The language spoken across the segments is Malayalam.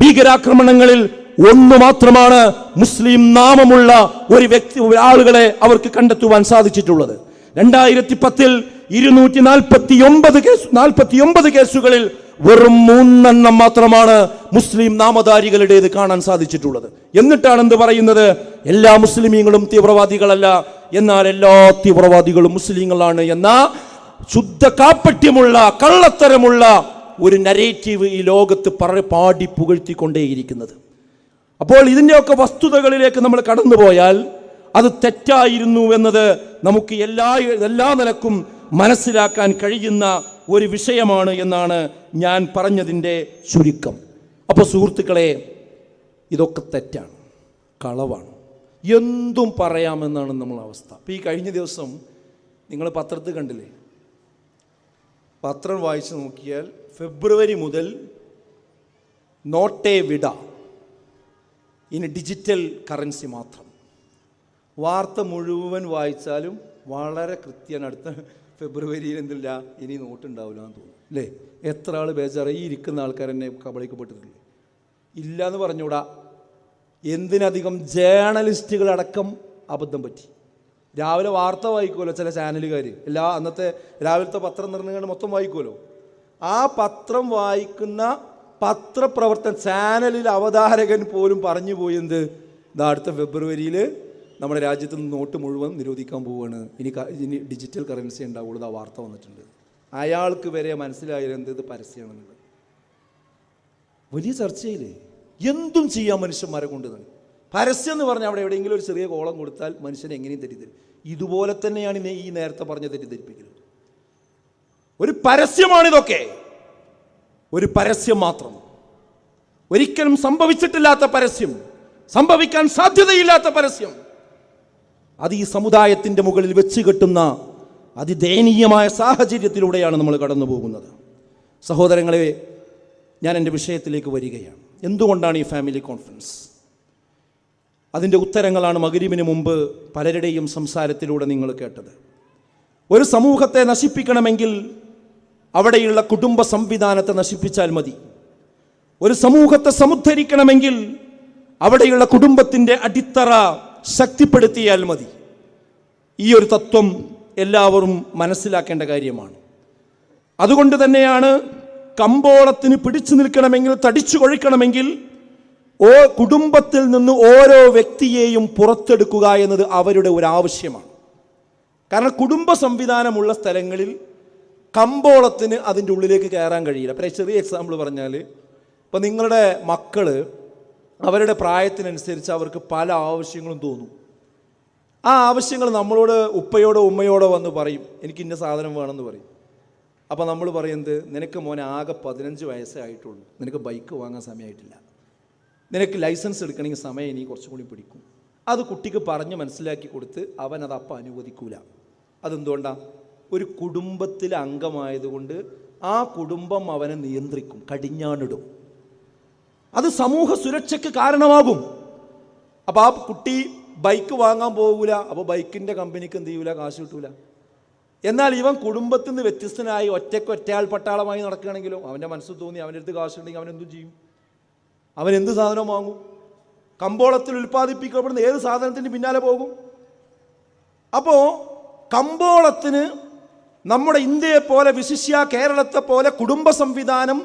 ഭീകരാക്രമണങ്ങളിൽ ഒന്നു മാത്രമാണ് മുസ്ലിം നാമമുള്ള ഒരു വ്യക്തി ആളുകളെ അവർക്ക് കണ്ടെത്തുവാൻ സാധിച്ചിട്ടുള്ളത്. രണ്ടായിരത്തി പത്തിൽ ഇരുന്നൂറ്റി നാൽപ്പത്തി ഒമ്പത് കേസ് നാൽപ്പത്തി ഒമ്പത് കേസുകളിൽ വെറും മൂന്നെണ്ണം മാത്രമാണ് മുസ്ലിം നാമധാരികളുടേത് കാണാൻ സാധിച്ചിട്ടുള്ളത്. എന്നിട്ടാണ് എന്ത് പറയുന്നത്? എല്ലാ മുസ്ലിമീങ്ങളും തീവ്രവാദികളല്ല എന്നാൽ എല്ലാ തീവ്രവാദികളും മുസ്ലിങ്ങളാണ് എന്ന ശുദ്ധ കാപ്പട്യമുള്ള കള്ളത്തരമുള്ള ഒരു നരേറ്റീവ് ഈ ലോകത്ത് പറ പാടി പുകഴ്ത്തിക്കൊണ്ടേയിരിക്കുന്നത്. അപ്പോൾ ഇതിന്റെയൊക്കെ വസ്തുതകളിലേക്ക് നമ്മൾ കടന്നുപോയാൽ അത് തെറ്റായിരുന്നു എന്നത് നമുക്ക് എല്ലാ എല്ലാ നിലക്കും മനസ്സിലാക്കാൻ കഴിയുന്ന ഒരു വിഷയമാണ് എന്നാണ് ഞാൻ പറഞ്ഞതിന്റെ ചുരുക്കം. അപ്പോൾ സുഹൃത്തുക്കളെ ഇതൊക്കെ തെറ്റാണ് കളവാണ്. എന്തും പറയാമെന്നാണ് നമ്മളെ അവസ്ഥ. അപ്പോൾ ഈ കഴിഞ്ഞ ദിവസം നിങ്ങൾ പത്രത്തിൽ കണ്ടില്ലേ? പത്രം വായിച്ച് നോക്കിയാൽ ഫെബ്രുവരി മുതൽ നോട്ടേ വിട. ഇനി ഡിജിറ്റൽ കറൻസി മാത്രം. വാർത്ത മുഴുവൻ വായിച്ചാലും വളരെ കൃത്യമാണ് അടുത്ത ഫെബ്രുവരിയിൽ എന്തില്ല ഇനി നോട്ടുണ്ടാവില്ല എന്ന് തോന്നുന്നു അല്ലേ? എത്ര ആൾ ബേജാറ് ഈ ഇരിക്കുന്ന ആൾക്കാർ എന്നെ കബളിക്കപ്പെട്ടിട്ടില്ലേ ഇല്ല എന്ന് പറഞ്ഞൂടാ. എന്തിനധികം ജേർണലിസ്റ്റുകളടക്കം അബദ്ധം പറ്റി. രാവിലെ വാർത്ത വായിക്കുമല്ലോ ചില ചാനലുകാർ എല്ലാ അന്നത്തെ രാവിലത്തെ പത്രം നിർണയങ്ങൾ മൊത്തം വായിക്കുമല്ലോ ആ പത്രം വായിക്കുന്ന പത്രപ്രവർത്തൻ ചാനലിൽ അവതാരകൻ പോലും പറഞ്ഞു പോയെന്ത്? ഇത് അടുത്ത ഫെബ്രുവരിയിൽ നമ്മുടെ രാജ്യത്ത് നിന്ന് നോട്ട് മുഴുവൻ നിരോധിക്കാൻ പോവുകയാണ് ഇനി ഇനി ഡിജിറ്റൽ കറൻസി ഉണ്ടാവുള്ളൂ ആ വാർത്ത വന്നിട്ടുണ്ട്. അയാൾക്ക് വരെ മനസ്സിലായത് എന്ത് ഇത് പരസ്യമാണെന്നുള്ളത്. വലിയ ചർച്ചയില്ലേ? എന്തും ചെയ്യാൻ മനുഷ്യന്മാരെ കൊണ്ട് തന്നെ പരസ്യം എന്ന് പറഞ്ഞാൽ അവിടെ എവിടെയെങ്കിലും ഒരു ചെറിയ കോളം കൊടുത്താൽ മനുഷ്യനെ എങ്ങനെയും തെറ്റിദ്ധരും ഇതുപോലെ തന്നെയാണ് ഈ നേരത്തെ പറഞ്ഞ തെറ്റിദ്ധരിപ്പിക്കൽ ഒരു പരസ്യമാണിതൊക്കെ. ഒരു പരസ്യം മാത്രം. ഒരിക്കലും സംഭവിച്ചിട്ടില്ലാത്ത പരസ്യം സംഭവിക്കാൻ സാധ്യതയില്ലാത്ത പരസ്യം. അത് ഈ സമുദായത്തിന്റെ മുകളിൽ വെച്ച് കെട്ടുന്ന അതിദയനീയമായ സാഹചര്യത്തിലൂടെയാണ് നമ്മൾ കടന്നു പോകുന്നത് സഹോദരങ്ങളെ ഞാൻ എന്റെ വിഷയത്തിലേക്ക് വരികയാണ്. എന്തുകൊണ്ടാണ് ഈ ഫാമിലി കോൺഫറൻസ് അതിന്റെ ഉത്തരങ്ങളാണ് മകരീബിന് മുമ്പ് പലരുടെയും സംസാരത്തിലൂടെ നിങ്ങൾ കേട്ടത്. ഒരു സമൂഹത്തെ നശിപ്പിക്കണമെങ്കിൽ അവിടെയുള്ള കുടുംബ സംവിധാനത്തെ നശിപ്പിച്ചാൽ മതി. ഒരു സമൂഹത്തെ സമുദ്ധരിക്കണമെങ്കിൽ അവിടെയുള്ള കുടുംബത്തിന്റെ അടിത്തറ ശക്തിപ്പെടുത്തിയാൽ മതി. ഈ ഒരു തത്വം എല്ലാവരും മനസ്സിലാക്കേണ്ട കാര്യമാണ്. അതുകൊണ്ട് തന്നെയാണ് കമ്പോളത്തിന് പിടിച്ചു നിൽക്കണമെങ്കിൽ തടിച്ചു കൊഴിക്കണമെങ്കിൽ ഓ കുടുംബത്തിൽ നിന്ന് ഓരോ വ്യക്തിയെയും പുറത്തെടുക്കുക എന്നത് അവരുടെ ഒരു ആവശ്യമാണ് കാരണം കുടുംബ സംവിധാനമുള്ള സ്ഥലങ്ങളിൽ കമ്പോളത്തിന് അതിന്റെ ഉള്ളിലേക്ക് കയറാൻ കഴിയില്ല. പിന്നെ ചെറിയ എക്സാമ്പിൾ പറഞ്ഞാൽ ഇപ്പം നിങ്ങളുടെ മക്കൾ അവരുടെ പ്രായത്തിനനുസരിച്ച് അവർക്ക് പല ആവശ്യങ്ങളും തോന്നും. ആ ആവശ്യങ്ങൾ നമ്മളോട് ഉപ്പയോടോ ഉമ്മയോടോ വന്ന് പറയും. എനിക്ക് ഇന്ന സാധനം വേണമെന്ന് പറയും. അപ്പോൾ നമ്മൾ പറയുന്നത് നിനക്ക് മോനെ ആകെ പതിനഞ്ച് വയസ്സേ ആയിട്ടുള്ളൂ. നിനക്ക് ബൈക്ക് വാങ്ങാൻ സമയമായിട്ടില്ല. നിനക്ക് ലൈസൻസ് എടുക്കണമെങ്കിൽ സമയം ഇനി കുറച്ചും കൂടി പിടിക്കും. അത് കുട്ടിക്ക് പറഞ്ഞ് മനസ്സിലാക്കി കൊടുത്ത് അവൻ അത് അപ്പം അനുവദിക്കൂല. അതെന്തുകൊണ്ടാണ് ഒരു കുടുംബത്തിലെ അംഗമായതുകൊണ്ട് ആ കുടുംബം അവനെ നിയന്ത്രിക്കും കടിഞ്ഞാണിടും. അത് സമൂഹ സുരക്ഷയ്ക്ക് കാരണമാകും. അപ്പോൾ ആ കുട്ടി ബൈക്ക് വാങ്ങാൻ പോകൂല അപ്പോൾ ബൈക്കിന്റെ കമ്പനിക്ക് എന്ത് ചെയ്യൂല കാശ് കിട്ടൂല. എന്നാൽ ഇവൻ കുടുംബത്തിൽ നിന്ന് വ്യത്യസ്തനായി ഒറ്റയ്ക്ക് ഒറ്റയാൾ പട്ടാളമായി നടക്കുകയാണെങ്കിലോ അവന്റെ മനസ്സിൽ തോന്നി അവന്റെ അടുത്ത് കാശുണ്ടെങ്കിൽ അവൻ എന്തും ചെയ്യും? അവൻ എന്ത് സാധനം വാങ്ങും? കമ്പോളത്തിൽ ഉൽപ്പാദിപ്പിക്കപ്പെടുന്ന ഏത് സാധനത്തിന് പിന്നാലെ പോകും? അപ്പോൾ കമ്പോളത്തിന് നമ്മുടെ ഇന്ത്യയെ പോലെ വിശിഷ്യ കേരളത്തെ പോലെ കുടുംബ സംവിധാനം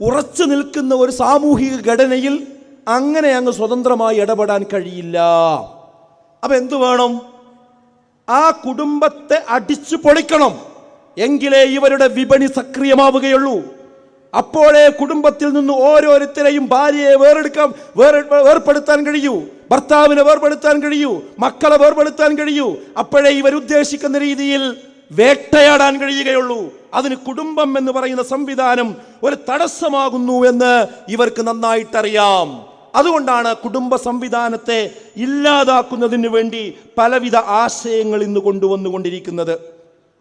ഉറച്ചു നിൽക്കുന്ന ഒരു സാമൂഹിക ഘടനയിൽ അങ്ങനെ അങ്ങ് സ്വതന്ത്രമായി ഇടപെടാൻ കഴിയില്ല. അപ്പം എന്തു വേണം? ആ കുടുംബത്തെ അടിച്ചു പൊളിക്കണം. എങ്കിലേ ഇവരുടെ വിപണി സക്രിയമാവുകയുള്ളൂ. അപ്പോഴേ കുടുംബത്തിൽ നിന്ന് ഓരോരുത്തരെയും ഭാര്യയെ വേറെടുക്കാൻ വേറെ വേർപ്പെടുത്താൻ കഴിയൂ. ഭർത്താവിനെ വേർപെടുത്താൻ കഴിയൂ. മക്കളെ വേർപെടുത്താൻ കഴിയൂ. അപ്പോഴേ ഇവരുദ്ദേശിക്കുന്ന രീതിയിൽ വേട്ടയാടാൻ കഴിയുകയുള്ളൂ. അതിന് കുടുംബം എന്ന് പറയുന്ന സംവിധാനം ഒരു തടസ്സമാകുന്നു എന്ന് ഇവർക്ക് നന്നായിട്ടറിയാം. അതുകൊണ്ടാണ് കുടുംബ സംവിധാനത്തെ ഇല്ലാതാക്കുന്നതിന് വേണ്ടി പലവിധ ആശയങ്ങൾ ഇന്ന് കൊണ്ടുവന്നുകൊണ്ടിരിക്കുന്നത്.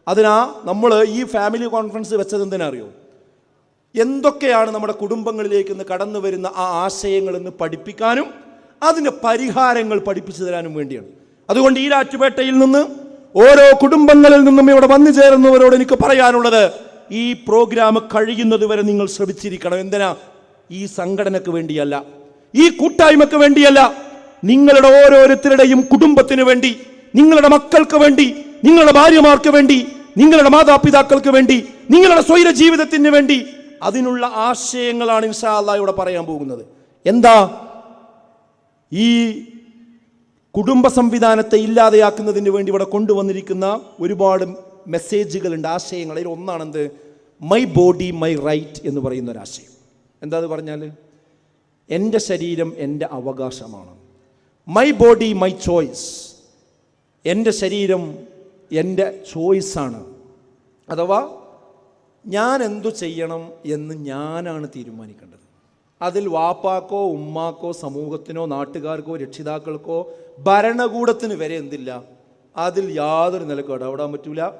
അതിനാ നമ്മൾ ഈ ഫാമിലി കോൺഫറൻസ് വെച്ചത് എന്തിനറിയോ എന്തൊക്കെയാണ് നമ്മുടെ കുടുംബങ്ങളിലേക്ക് ഇന്ന് കടന്നു വരുന്ന ആ ആശയങ്ങൾ ഇന്ന് പഠിപ്പിക്കാനും അതിന്റെ പരിഹാരങ്ങൾ പഠിപ്പിച്ചു തരാനും വേണ്ടിയാണ്. അതുകൊണ്ട് ഈ രാറ്റുപേട്ടയിൽ നിന്ന് ഓരോ കുടുംബങ്ങളിൽ നിന്നും ഇവിടെ വന്നു ചേരുന്നവരോട് എനിക്ക് പറയാനുള്ളത് ഈ പ്രോഗ്രാം കഴിയുന്നത് വരെ നിങ്ങൾ ശ്രമിച്ചിരിക്കണം. എന്തിനാ? ഈ സംഘടനക്ക് വേണ്ടിയല്ല. ഈ കൂട്ടായ്മക്ക് വേണ്ടിയല്ല. നിങ്ങളുടെ ഓരോരുത്തരുടെയും കുടുംബത്തിന് വേണ്ടി നിങ്ങളുടെ മക്കൾക്ക് വേണ്ടി നിങ്ങളുടെ ഭാര്യമാർക്ക് വേണ്ടി നിങ്ങളുടെ മാതാപിതാക്കൾക്ക് വേണ്ടി നിങ്ങളുടെ സ്വൈര ജീവിതത്തിന് വേണ്ടി അതിനുള്ള ആശയങ്ങളാണ് ഇൻഷാ അല്ലാഹ് ഇവിടെ പറയാൻ പോകുന്നത്. എന്താ? ഈ കുടുംബ സംവിധാനത്തെ ഇല്ലാതെയാക്കുന്നതിന് വേണ്ടി ഇവിടെ കൊണ്ടുവന്നിരിക്കുന്ന ഒരുപാട് മെസ്സേജുകളുണ്ട് ആശയങ്ങൾ. അതിൽ ഒന്നാണെന്ത്? മൈ ബോഡി മൈ റൈറ്റ് എന്ന് പറയുന്ന ഒരാശയം എന്താ അത് പറഞ്ഞാൽ? എന്റെ ശരീരം എന്റെ അവകാശമാണ്. മൈ ബോഡി മൈ ചോയ്സ് എന്റെ ശരീരം എന്റെ ചോയ്സാണ്. അഥവാ ഞാൻ എന്തു ചെയ്യണം എന്ന് ഞാനാണ് തീരുമാനിക്കേണ്ടത്. അതിൽ വാപ്പാക്കോ ഉമ്മാക്കോ സമൂഹത്തിനോ നാട്ടുകാർക്കോ രക്ഷിതാക്കൾക്കോ ഭരണകൂടത്തിന് വരെ എന്തില്ല? അതിൽ യാതൊരു നിലക്കും ഇടപെടാൻ പറ്റൂല.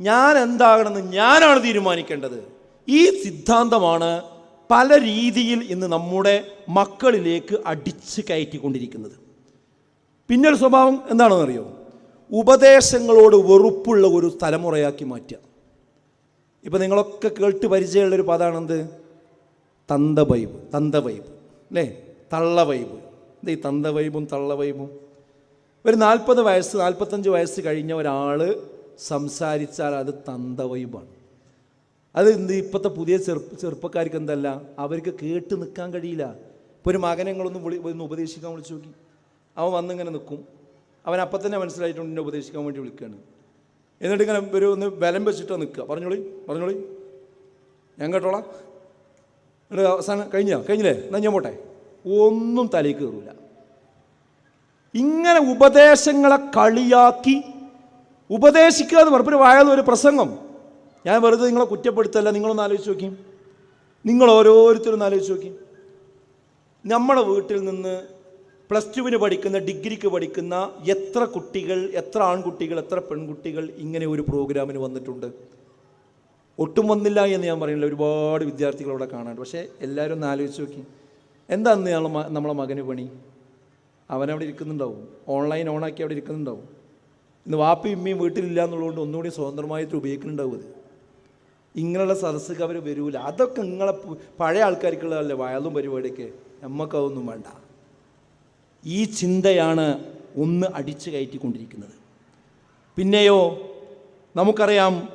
ഞാൻ എന്താകണമെന്ന് ഞാനാണ് തീരുമാനിക്കേണ്ടത്. ഈ സിദ്ധാന്തമാണ് പല രീതിയിൽ ഇന്ന് നമ്മുടെ മക്കളിലേക്ക് അടിച്ച് കയറ്റിക്കൊണ്ടിരിക്കുന്നത്. പിന്നൊരു സ്വഭാവം എന്താണെന്നറിയോ? ഉപദേശങ്ങളോട് വെറുപ്പുള്ള ഒരു തലമുറയാക്കി മാറ്റുക. ഇപ്പം നിങ്ങളൊക്കെ കേട്ട് പരിചയമുള്ളൊരു പദമാണെന്ത് തന്ത വൈബ് തന്ത വൈബ് അല്ലേ? തള്ള വൈബ്. എന്താ ഈ തന്ത വൈബും തള്ള വൈബും. ഒരു നാൽപ്പത് വയസ്സ് നാൽപ്പത്തഞ്ച് വയസ്സ് കഴിഞ്ഞ ഒരാൾ സംസാരിച്ചാൽ അത് തന്ത വൈബാണ്. അത് എന്ത് ഇപ്പോഴത്തെ പുതിയ ചെറുപ്പ ചെറുപ്പക്കാർക്ക് എന്തല്ല? അവർക്ക് കേട്ട് നിൽക്കാൻ കഴിയില്ല. ഇപ്പോൾ ഒരു മകനെ നിങ്ങളൊന്ന് വിളി ഒന്ന് ഉപദേശിക്കാൻ വിളിച്ചു നോക്കി. അവൻ വന്നിങ്ങനെ നിൽക്കും അവൻ അപ്പം തന്നെ മനസ്സിലായിട്ടുണ്ട് എന്നെ ഉപദേശിക്കാൻ വേണ്ടി വിളിക്കുകയാണ് എന്നിട്ട് ഇങ്ങനെ ഒരു ഒന്ന് ബലം വെച്ചിട്ട് നിൽക്കുക പറഞ്ഞോളി പറഞ്ഞോളി. ഞാൻ കേട്ടോളാം. എന്നിട്ട് അവസാനം കഴിഞ്ഞോ? കഴിഞ്ഞില്ലേ? എന്നാ ഞാൻ പോട്ടെ. ഒന്നും തലയിൽ കയറൂല. ഇങ്ങനെ ഉപദേശങ്ങളെ കളിയാക്കി ഉപദേശിക്കുക എന്ന് ഒരു വാഴ ഒരു പ്രസംഗം. ഞാൻ വെറുതെ നിങ്ങളെ കുറ്റപ്പെടുത്തല്ല. നിങ്ങളൊന്ന് ആലോചിച്ച് നോക്കി. നിങ്ങൾ ഓരോരുത്തരും ഒന്ന് ആലോചിച്ച് നോക്കി. നമ്മുടെ വീട്ടിൽ നിന്ന് പ്ലസ് ടുവിന് പഠിക്കുന്ന ഡിഗ്രിക്ക് പഠിക്കുന്ന എത്ര കുട്ടികൾ എത്ര ആൺകുട്ടികൾ എത്ര പെൺകുട്ടികൾ ഇങ്ങനെ ഒരു പ്രോഗ്രാമിന് വന്നിട്ടുണ്ട്? ഒട്ടും വന്നില്ല എന്ന് ഞാൻ പറയുന്നില്ല. ഒരുപാട് വിദ്യാർത്ഥികൾ അവിടെ കാണാറുണ്ട് പക്ഷേ എല്ലാവരും ഒന്ന് ആലോചിച്ച് നോക്കി. എന്താ അന്ന് നമ്മളെ മകന് പണി? അവനവിടെ ഇരിക്കുന്നുണ്ടാവും. ഓൺലൈൻ ഓണാക്കി അവിടെ ഇരിക്കുന്നുണ്ടാവും. ഇന്ന് വാപ്പയും ഇമ്മയും വീട്ടിലില്ല എന്നുള്ളതുകൊണ്ട് ഒന്നുകൂടി സ്വതന്ത്രമായിട്ട് ഉപയോഗിക്കുന്നുണ്ടാവും അത്. ഇങ്ങനെയുള്ള സദസ്സൊക്കെ അവർ വരൂല. അതൊക്കെ നിങ്ങളെ പഴയ ആൾക്കാർക്കുള്ളതല്ലേ വയലും പരിപാടിയൊക്കെ? നമുക്കതൊന്നും വേണ്ട. ഈ ചിന്തയാണ് ഒന്ന് അടിച്ചു കയറ്റിക്കൊണ്ടിരിക്കുന്നത്. പിന്നെയോ നമുക്കറിയാം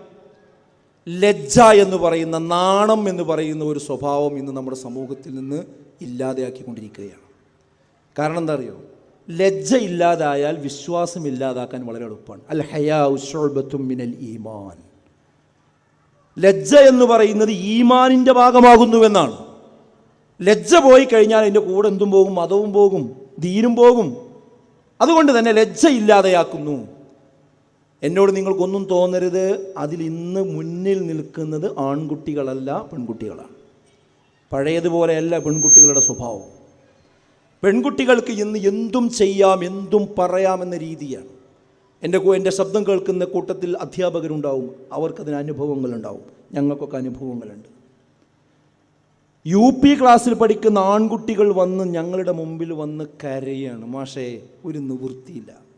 ലജ്ജ എന്ന് പറയുന്ന നാണം എന്ന് പറയുന്ന ഒരു സ്വഭാവം ഇന്ന് നമ്മുടെ സമൂഹത്തിൽ നിന്ന് ഇല്ലാതെയാക്കിക്കൊണ്ടിരിക്കുകയാണ്. കാരണം എന്താ അറിയോ ലജ്ജ ഇല്ലാതായാൽ വിശ്വാസം ഇല്ലാതാക്കാൻ വളരെ എളുപ്പമാണ്. അൽ ഹയാ ഉഷോബത്തും മിനൽ ഈമാൻ. ലജ്ജ എന്ന് പറയുന്നത് ഈമാനിന്റെ ഭാഗമാകുന്നുവെന്നാണ് ലജ്ജ പോയി കഴിഞ്ഞാൽ എന്റെ കൂടെ എന്തും പോകും മതവും പോകും ദീനും പോകും. അതുകൊണ്ട് തന്നെ ലജ്ജ ഇല്ലാതെയാക്കുന്നു. എന്നോട് നിങ്ങൾക്കൊന്നും തോന്നരുത്. അതിൽ ഇന്ന് മുന്നിൽ നിൽക്കുന്നത് ആൺകുട്ടികളല്ല പെൺകുട്ടികളാണ്. പഴയതുപോലെയല്ല പെൺകുട്ടികളുടെ സ്വഭാവം. പെൺകുട്ടികൾക്ക് ഇന്ന് എന്തും ചെയ്യാം എന്തും പറയാമെന്ന രീതിയാണ്. എന്റെ എന്റെ ശബ്ദം കേൾക്കുന്ന കൂട്ടത്തിൽ അധ്യാപകരുണ്ടാവും. അവർക്കതിന് അനുഭവങ്ങളുണ്ടാവും. ഞങ്ങൾക്കൊക്കെ അനുഭവങ്ങളുണ്ട്. യു പി ക്ലാസ്സിൽ പഠിക്കുന്ന ആൺകുട്ടികൾ വന്ന് ഞങ്ങളുടെ മുമ്പിൽ വന്ന് കരയാണ്. മാഷേ ഒരു നിവൃത്തിയില്ല.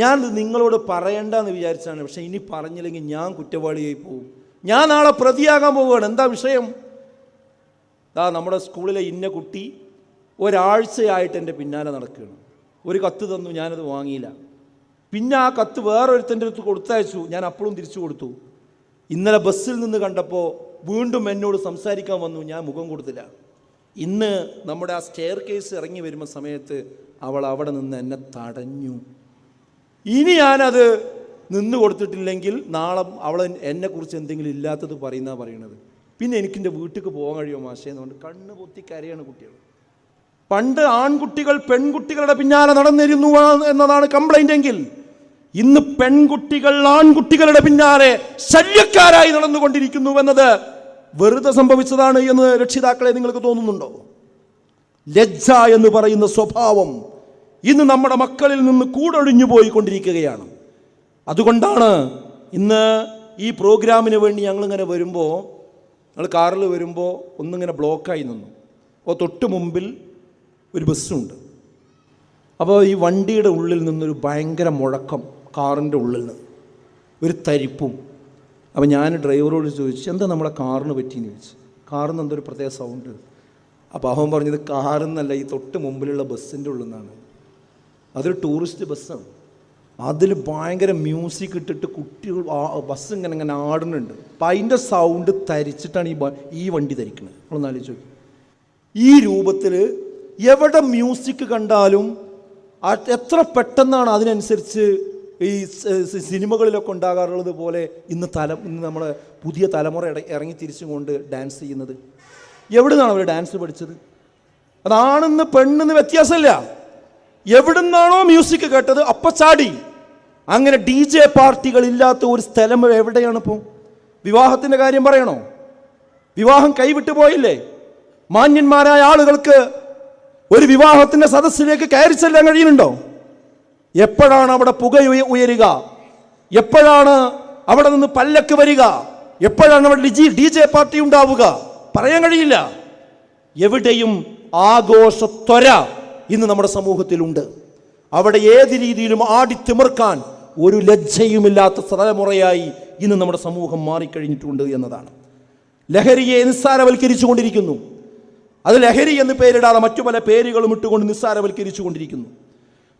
ഞാൻ ഇത് നിങ്ങളോട് പറയണ്ടെന്ന് വിചാരിച്ചാണ്. പക്ഷേ ഇനി പറഞ്ഞില്ലെങ്കിൽ ഞാൻ കുറ്റവാളിയായി പോകും. ഞാൻ നാളെ പ്രതിയാകാൻ പോവുകയാണ്. എന്താ വിഷയം? ദാ നമ്മുടെ സ്കൂളിലെ ഇന്ന കുട്ടി ഒരാഴ്ചയായിട്ട് എന്റെ പിന്നാലെ നടക്കുകയാണ്. ഒരു കത്ത് തന്നു ഞാനത് വാങ്ങിയില്ല. പിന്നെ ആ കത്ത് വേറൊരുത്തന്റെ അടുത്ത് കൊടുത്തയച്ചു. ഞാൻ അപ്പോഴും തിരിച്ചു കൊടുത്തു. ഇന്നലെ ബസ്സിൽ നിന്ന് കണ്ടപ്പോൾ വീണ്ടും എന്നോട് സംസാരിക്കാൻ വന്നു. ഞാൻ മുഖം കൊടുത്തില്ല. ഇന്ന് നമ്മുടെ ആ സ്റ്റെയർ കേസ് ഇറങ്ങി വരുന്ന സമയത്ത് അവൾ അവിടെ നിന്ന് എന്നെ തടഞ്ഞു. ഇനി ഞാനത് നിന്ന് കൊടുത്തിട്ടില്ലെങ്കിൽ നാളെ അവൾ എന്നെക്കുറിച്ച് എന്തെങ്കിലും ഇല്ലാത്തത് പറയുന്ന പറയണത്. പിന്നെ എനിക്കെന്റെ വീട്ടിൽ പോകാൻ കഴിയുമോ മാഷേ എന്നുകൊണ്ട് കണ്ണ് പൊത്തി കരയാണ് കുട്ടികൾ. പണ്ട് ആൺകുട്ടികൾ പെൺകുട്ടികളുടെ പിന്നാലെ നടന്നിരുന്നു എന്നതാണ് കംപ്ലൈന്റ് എങ്കിൽ ഇന്ന് പെൺകുട്ടികൾ ആൺകുട്ടികളുടെ പിന്നാലെ ശല്യക്കാരായി നടന്നുകൊണ്ടിരിക്കുന്നു എന്നത് വെറുതെ സംഭവിച്ചതാണ് എന്ന് രക്ഷിതാക്കളെ നിങ്ങൾക്ക് തോന്നുന്നുണ്ടോ? ലജ്ജ എന്ന് പറയുന്ന സ്വഭാവം ഇന്ന് നമ്മുടെ മക്കളിൽ നിന്ന് കൂടൊഴിഞ്ഞു പോയിക്കൊണ്ടിരിക്കുകയാണ്. അതുകൊണ്ടാണ് ഇന്ന് ഈ പ്രോഗ്രാമിന് വേണ്ടി ഞങ്ങളിങ്ങനെ വരുമ്പോൾ ഞങ്ങൾ കാറിൽ വരുമ്പോൾ ഒന്നിങ്ങനെ ബ്ലോക്കായി നിന്നു. അപ്പോൾ തൊട്ട് മുമ്പിൽ ഒരു ബസ്സുണ്ട്. അപ്പോൾ ഈ വണ്ടിയുടെ ഉള്ളിൽ നിന്നൊരു ഭയങ്കര മുഴക്കം കാറിന്റെ ഉള്ളിൽ നിന്ന് ഒരു തരിപ്പും. അപ്പോൾ ഞാൻ ഡ്രൈവറോട് ചോദിച്ചു എന്താ നമ്മുടെ കാറിന് പറ്റിയെന്ന് ചോദിച്ചു. കാറിന് എന്തൊരു പ്രത്യേക സൗണ്ട് അപ്പോൾ അവൻ പറഞ്ഞത് കാറെന്നല്ല ഈ തൊട്ട് മുമ്പിലുള്ള ബസ്സിന്റെ ഉള്ളിൽ നിന്നാണ്. അതൊരു ടൂറിസ്റ്റ് ബസ്സാണ്. അതിൽ ഭയങ്കര മ്യൂസിക് ഇട്ടിട്ട് കുട്ടികൾ ബസ് ഇങ്ങനെ ഇങ്ങനെ ആടുന്നുണ്ട്. അപ്പം അതിന്റെ സൗണ്ട് തരിച്ചിട്ടാണ് ഈ ഈ വണ്ടി ധരിക്കുന്നത് നമ്മളൊന്ന് ആലോചിച്ച് നോക്കി. ഈ രൂപത്തിൽ എവിടെ മ്യൂസിക് കണ്ടാലും എത്ര പെട്ടെന്നാണ് അതിനനുസരിച്ച് ഈ സിനിമകളിലൊക്കെ ഉണ്ടാകാറുള്ളത് പോലെ ഇന്ന് തല ഇന്ന് നമ്മൾ പുതിയ തലമുറ ഇറങ്ങി തിരിച്ചുകൊണ്ട് ഡാൻസ് ചെയ്യുന്നത്. എവിടെ നിന്നാണ് അവർ ഡാൻസ് പഠിച്ചത്? അതാണെന്ന് പെണ്ണെന്ന് വ്യത്യാസമില്ല. എവിടുന്നാണോ മ്യൂസിക് കേട്ടത് അപ്പൊ ചാടി. അങ്ങനെ ഡി ജെ പാർട്ടികൾ ഇല്ലാത്ത ഒരു സ്ഥലം എവിടെയാണ് ഇപ്പോൾ വിവാഹത്തിന്റെ കാര്യം പറയണോ? വിവാഹം കൈവിട്ടു പോയില്ലേ? മാന്യന്മാരായ ആളുകൾക്ക് ഒരു വിവാഹത്തിന്റെ സദസ്സിലേക്ക് കയറി ചെല്ലാൻ കഴിയുന്നുണ്ടോ? എപ്പോഴാണ് അവിടെ പുക ഉയരുക? എപ്പോഴാണ് അവിടെ നിന്ന് പല്ലക്ക് വരിക? എപ്പോഴാണ് അവിടെ ഡി ഡി ജെ പാർട്ടി ഉണ്ടാവുക? പറയാൻ കഴിയില്ല. എവിടെയും ആഘോഷത്വര. ഇന്ന് നമ്മുടെ സമൂഹത്തിലുണ്ട്. അവിടെ ഏത് രീതിയിലും ആടിത്തിമിർക്കാൻ ഒരു ലജ്ജയുമില്ലാത്ത തലമുറയായി ഇന്ന് നമ്മുടെ സമൂഹം മാറിക്കഴിഞ്ഞിട്ടുണ്ട് എന്നതാണ്. ലഹരിയെ നിസ്സാരവൽക്കരിച്ചു കൊണ്ടിരിക്കുന്നു അത് ലഹരി എന്ന് പേരിടാതെ മറ്റു പല പേരുകളും ഇട്ടുകൊണ്ട് നിസ്സാരവൽക്കരിച്ചു കൊണ്ടിരിക്കുന്നു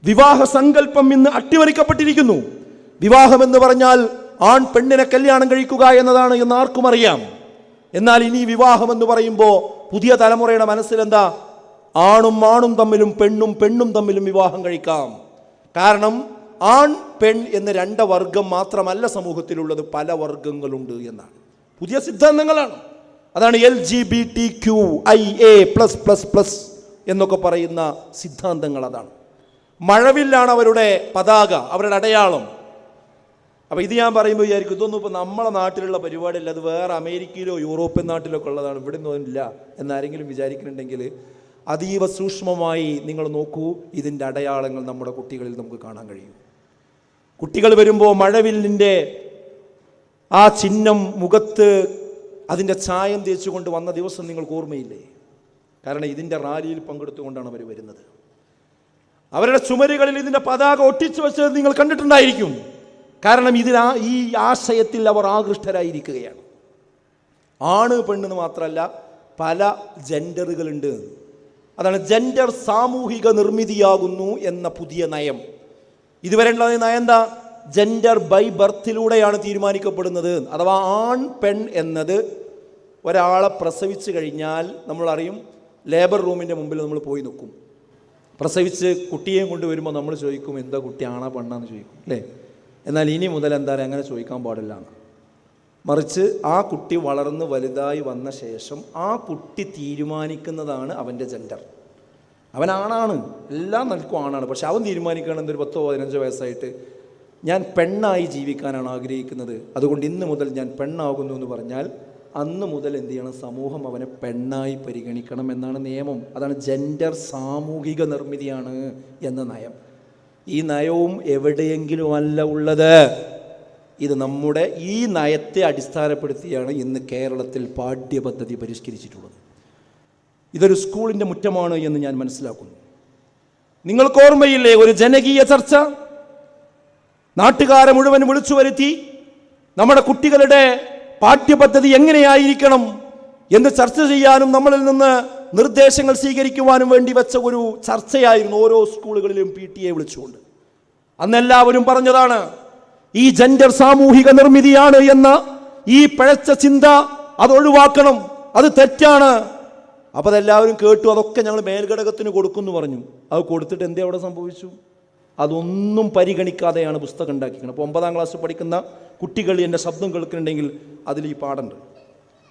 വിവാഹ സങ്കല്പം ഇന്ന് അട്ടിമറിക്കപ്പെട്ടിരിക്കുന്നു. വിവാഹം എന്ന് പറഞ്ഞാൽ ആൺ പെണ്ണിനെ കല്യാണം കഴിക്കുക എന്നതാണ് എന്ന് ആർക്കും അറിയാം. എന്നാൽ ഇനി വിവാഹം എന്ന് പറയുമ്പോൾ പുതിയ തലമുറയുടെ മനസ്സിലെന്താ? ആണും ആണും തമ്മിലും പെണ്ണും പെണ്ണും തമ്മിലും വിവാഹം കഴിക്കാം. കാരണം ആൺ പെൺ എന്ന രണ്ട് വർഗം മാത്രമല്ല സമൂഹത്തിലുള്ളത്. പല വർഗങ്ങളുണ്ട് എന്നാണ്. പുതിയ സിദ്ധാന്തങ്ങളാണ്. അതാണ് L G B T Q I A plus plus plus എന്നൊക്കെ പറയുന്ന സിദ്ധാന്തങ്ങൾ അതാണ്. മഴവില്ലാണ് അവരുടെ പതാക അവരുടെ അടയാളം. അപ്പോൾ ഇത് ഞാൻ പറയുമ്പോൾ വിചാരിക്കും ഇതൊന്നും ഇപ്പോൾ നമ്മളെ നാട്ടിലുള്ള പരിപാടിയല്ല. അത് വേറെ അമേരിക്കയിലോ യൂറോപ്യൻ നാട്ടിലൊക്കെ ഉള്ളതാണ്. ഇവിടെ ഒന്നും ഇല്ല എന്നാരെങ്കിലും വിചാരിക്കുന്നുണ്ടെങ്കിൽ അതീവ സൂക്ഷ്മമായി നിങ്ങൾ നോക്കൂ ഇതിന്റെ അടയാളങ്ങൾ നമ്മുടെ കുട്ടികളിൽ നമുക്ക് കാണാൻ കഴിയും. കുട്ടികൾ വരുമ്പോൾ മഴവില്ലിന്റെ ആ ചിഹ്നം മുഖത്ത് അതിന്റെ ചായം തേച്ചുകൊണ്ട് വന്ന ദിവസം നിങ്ങൾക്ക് ഓർമ്മയില്ലേ? കാരണം ഇതിന്റെ റാലിയിൽ പങ്കെടുത്തുകൊണ്ടാണ് അവർ വരുന്നത്. അവരുടെ ചുമരുകളിൽ ഇതിന്റെ പതാക ഒട്ടിച്ചു വെച്ചത് നിങ്ങൾ കണ്ടിട്ടുണ്ടായിരിക്കും. കാരണം ഇതിൽ ഈ ആശയത്തിൽ അവർ ആകൃഷ്ടരായിരിക്കുകയാണ്. ആണ് പെണ്ണെന്ന് മാത്രമല്ല പല ജെൻഡറുകളുണ്ട്. അതാണ് ജെൻഡർ സാമൂഹിക നിർമ്മിതിയാകുന്നു എന്ന പുതിയ നയം. ഇതുവരെ ഉള്ള നയം എന്താ? ജെൻഡർ ബൈ ബർത്തിലൂടെയാണ് തീരുമാനിക്കപ്പെടുന്നത്. അഥവാ ആൺ പെൺ എന്നത് ഒരാളെ പ്രസവിച്ചു കഴിഞ്ഞാൽ നമ്മൾ അറിയും ലേബർ റൂമിന്റെ മുമ്പിൽ നമ്മൾ പോയി നിൽക്കും. പ്രസവിച്ച് കുട്ടിയെയും കൊണ്ട് വരുമ്പോൾ നമ്മൾ ചോദിക്കും എന്താ കുട്ടി? ആണാ പെണ്ണാന്ന് ചോദിക്കും. അല്ലേ? എന്നാൽ ഇനി മുതൽ എന്താ പറയുക അങ്ങനെ ചോദിക്കാൻ പാടില്ല. മറിച്ച് ആ കുട്ടി വളർന്ന് വലുതായി വന്ന ശേഷം ആ കുട്ടി തീരുമാനിക്കുന്നതാണ് അവന്റെ ജെൻഡർ അവൻ ആണാണ്. എല്ലാം നൽകും ആണാണ്. പക്ഷെ അവൻ തീരുമാനിക്കുകയാണ് എന്തൊരു പത്തോ പതിനഞ്ചോ വയസ്സായിട്ട്. ഞാൻ പെണ്ണായി ജീവിക്കാനാണ് ആഗ്രഹിക്കുന്നത്. അതുകൊണ്ട് ഇന്ന് മുതൽ ഞാൻ പെണ്ണാകുന്നു എന്ന് പറഞ്ഞാൽ അന്ന് മുതൽ എന്ത് ചെയ്യണം? സമൂഹം അവനെ പെണ്ണായി പരിഗണിക്കണം എന്നാണ് നിയമം. അതാണ് ജെൻഡർ സാമൂഹിക നിർമ്മിതിയാണ് എന്ന നയം. ഈ നയവും എവിടെയെങ്കിലും അല്ല ഉള്ളത്. ഇത് നമ്മുടെ ഈ നയത്തെ അടിസ്ഥാനപ്പെടുത്തിയാണ് ഇന്ന് കേരളത്തിൽ പാഠ്യപദ്ധതി പരിഷ്കരിച്ചിട്ടുള്ളത്. ഇതൊരു സ്കൂളിന്റെ മുറ്റമാണ് എന്ന് ഞാൻ മനസ്സിലാക്കുന്നു. നിങ്ങൾക്ക് ഓർമ്മയില്ലേ ഒരു ജനകീയ ചർച്ച? നാട്ടുകാരെ മുഴുവൻ വിളിച്ചു വരുത്തി നമ്മുടെ കുട്ടികളുടെ പാഠ്യപദ്ധതി എങ്ങനെയായിരിക്കണം എന്ന് ചർച്ച ചെയ്യാനും നമ്മളിൽ നിന്ന് നിർദ്ദേശങ്ങൾ സ്വീകരിക്കുവാനും വേണ്ടി വെച്ച ഒരു ചർച്ചയായിരുന്നു ഓരോ സ്കൂളുകളിലും പി ടി എ വിളിച്ചുകൊണ്ട്. അന്ന് എല്ലാവരും പറഞ്ഞതാണ് ഈ ജെൻഡർ സാമൂഹിക നിർമ്മിതിയാണ് എന്ന ഈ പഴച്ച ചിന്ത അത് ഒഴിവാക്കണം. അത് തെറ്റാണ്. അപ്പോൾ അതെല്ലാവരും കേട്ടു. അതൊക്കെ ഞങ്ങൾ മേൽഘടകത്തിന് കൊടുക്കുമെന്ന് പറഞ്ഞു. അത് കൊടുത്തിട്ട് എന്തേ അവിടെ സംഭവിച്ചു? അതൊന്നും പരിഗണിക്കാതെയാണ് പുസ്തകം ഉണ്ടാക്കിക്കുന്നത് അപ്പോൾ ഒമ്പതാം ക്ലാസ് പഠിക്കുന്ന കുട്ടികൾ എന്റെ ശബ്ദം കേൾക്കുന്നുണ്ടെങ്കിൽ അതിൽ ഈ പാടുണ്ട്.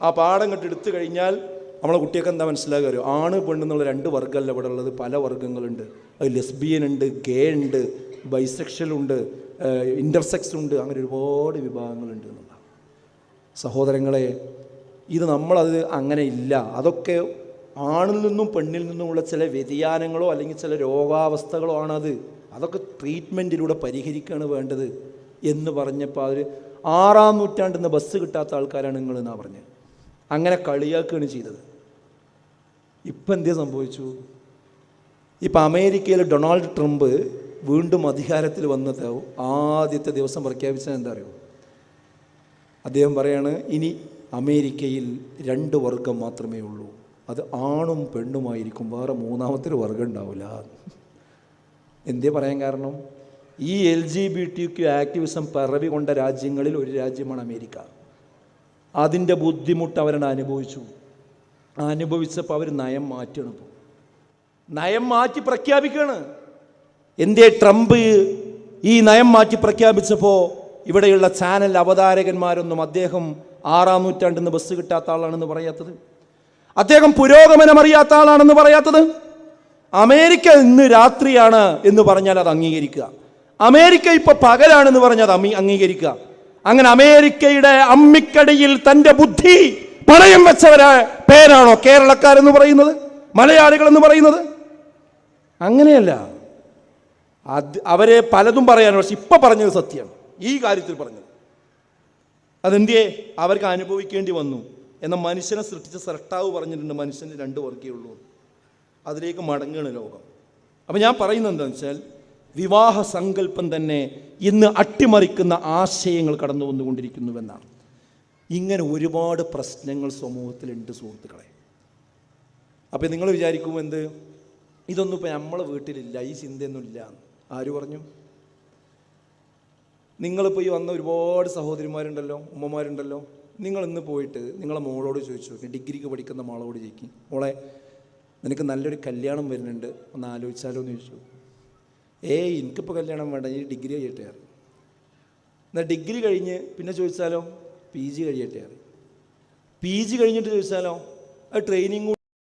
ആ പാഠം കണ്ട് എടുത്തു കഴിഞ്ഞാൽ നമ്മളെ കുട്ടിയൊക്കെ എന്താ മനസ്സിലാകുക? അറിയോ? ആണ് പെണ്ണെന്നുള്ള രണ്ട് വർഗമല്ല ഇവിടെ ഉള്ളത്. പല വർഗങ്ങളുണ്ട്. അത് ലെസ്ബിയൻ ഉണ്ട് ഗേ ഉണ്ട് ബൈസെക്ഷൽ ഉണ്ട് ഇന്റർസെക്സ് ഉണ്ട്. അങ്ങനെ ഒരുപാട് വിഭാഗങ്ങളുണ്ട് എന്നുള്ള സഹോദരങ്ങളെ ഇത് നമ്മളത് അങ്ങനെ ഇല്ല. അതൊക്കെ ആണിൽ നിന്നും പെണ്ണിൽ നിന്നുമുള്ള ചില വ്യതിയാനങ്ങളോ അല്ലെങ്കിൽ ചില രോഗാവസ്ഥകളോ ആണത്. അതൊക്കെ ട്രീറ്റ്മെന്റിലൂടെ പരിഹരിക്കുകയാണ് വേണ്ടത് എന്ന് പറഞ്ഞപ്പോൾ അവർ ആറാം നൂറ്റാണ്ടിൽ നിന്ന് ബസ് കിട്ടാത്ത ആൾക്കാരാണ് നിങ്ങൾ എന്നാണ് പറഞ്ഞത് അങ്ങനെ കളിയാക്കുകയാണ് ചെയ്തത്. ഇപ്പം എന്തേ സംഭവിച്ചു? ഇപ്പം അമേരിക്കയിൽ ഡൊണാൾഡ് ട്രംപ് വീണ്ടും അധികാരത്തിൽ വന്നത് ആദ്യത്തെ ദിവസം പ്രഖ്യാപിച്ചത് എന്താ അറിയോ അദ്ദേഹം പറയാണ് ഇനി അമേരിക്കയിൽ രണ്ട് വർഗം മാത്രമേ ഉള്ളൂ. അത് ആണും പെണ്ണുമായിരിക്കും. വേറെ മൂന്നാമത്തെ വർഗം ഉണ്ടാവില്ല. എന്തേ പറയാൻ കാരണം? ഈ L G B T Q activism പിറവി കൊണ്ട രാജ്യങ്ങളിൽ ഒരു രാജ്യമാണ് അമേരിക്ക. അതിന്റെ ബുദ്ധിമുട്ട് അവരുടെ അനുഭവിച്ചു. അനുഭവിച്ചപ്പോൾ അവർ നയം മാറ്റണം നയം മാറ്റി പ്രഖ്യാപിക്കുകയാണ്. എന്തേ ട്രംപ് ഈ നയം മാറ്റി പ്രഖ്യാപിച്ചപ്പോൾ ഇവിടെയുള്ള ചാനൽ അവതാരകന്മാരൊന്നും അദ്ദേഹം ആറാം നൂറ്റാണ്ടിന്ന് ബസ് കിട്ടാത്ത ആളാണെന്ന് പറയാത്തത്? അദ്ദേഹം പുരോഗമനം അറിയാത്ത ആളാണെന്ന് പറയാത്തത്? അമേരിക്ക ഇന്ന് രാത്രിയാണ് എന്ന് പറഞ്ഞാൽ അത് അംഗീകരിക്കുക. അമേരിക്ക ഇപ്പൊ പകലാണെന്ന് പറഞ്ഞാൽ അത് അംഗീകരിക്കുക. അങ്ങനെ അമേരിക്കയുടെ അമ്മിക്കടിയിൽ തന്റെ ബുദ്ധി പണയം വെച്ചവരെ പേരാണോ കേരളക്കാരെന്ന് പറയുന്നത്? മലയാളികൾ എന്ന് പറയുന്നത്? അങ്ങനെയല്ല. അത് അവരെ പലതും പറയാൻ പക്ഷെ ഇപ്പം പറഞ്ഞത് സത്യമാണ് ഈ കാര്യത്തിൽ പറഞ്ഞത്. അതെന്തിയേ? അവർക്ക് അനുഭവിക്കേണ്ടി വന്നു. എന്ന മനുഷ്യനെ സൃഷ്ടിച്ച സർട്ടാവ് പറഞ്ഞിട്ടുണ്ട് മനുഷ്യന് രണ്ട് വർക്കേ ഉള്ളൂ. അതിലേക്ക് മടങ്ങുകയാണ് ലോകം. അപ്പം ഞാൻ പറയുന്നത് എന്താണെന്ന് വെച്ചാൽ വിവാഹ സങ്കല്പം തന്നെ ഇന്ന് അട്ടിമറിക്കുന്ന ആശയങ്ങൾ കടന്നു വന്നുകൊണ്ടിരിക്കുന്നുവെന്നാണ്. ഇങ്ങനെ ഒരുപാട് പ്രശ്നങ്ങൾ സമൂഹത്തിലുണ്ട് സുഹൃത്തുക്കളെ. അപ്പം നിങ്ങൾ വിചാരിക്കും എന്ത്? ഇതൊന്നും ഇപ്പം നമ്മളെ വീട്ടിലില്ല ഈ ചിന്തയൊന്നും ഇല്ല എന്ന്. ആര് പറഞ്ഞു? നിങ്ങളിപ്പോൾ ഈ വന്ന ഒരുപാട് സഹോദരിമാരുണ്ടല്ലോ ഉമ്മമാരുണ്ടല്ലോ. നിങ്ങൾ ഇന്ന് പോയിട്ട് നിങ്ങളെ മോളോട് ചോദിച്ചു ഡിഗ്രിക്ക് പഠിക്കുന്ന മോളോട് ചോദിക്കും. മോളെ നിനക്ക് നല്ലൊരു കല്യാണം വരുന്നുണ്ട്. ഒന്ന് ആലോചിച്ചാലോ എന്ന് ചോദിച്ചു. ഏയ് എനിക്കിപ്പോൾ കല്യാണം വേണ്ട ഈ ഡിഗ്രി കഴിയട്ടെ എന്നാൽ ഡിഗ്രി കഴിഞ്ഞ് പിന്നെ ചോദിച്ചാലോ? പി ജി കഴിയട്ടെ പി ജി കഴിഞ്ഞിട്ട് ചോദിച്ചാലോ? ട്രെയിനിങ്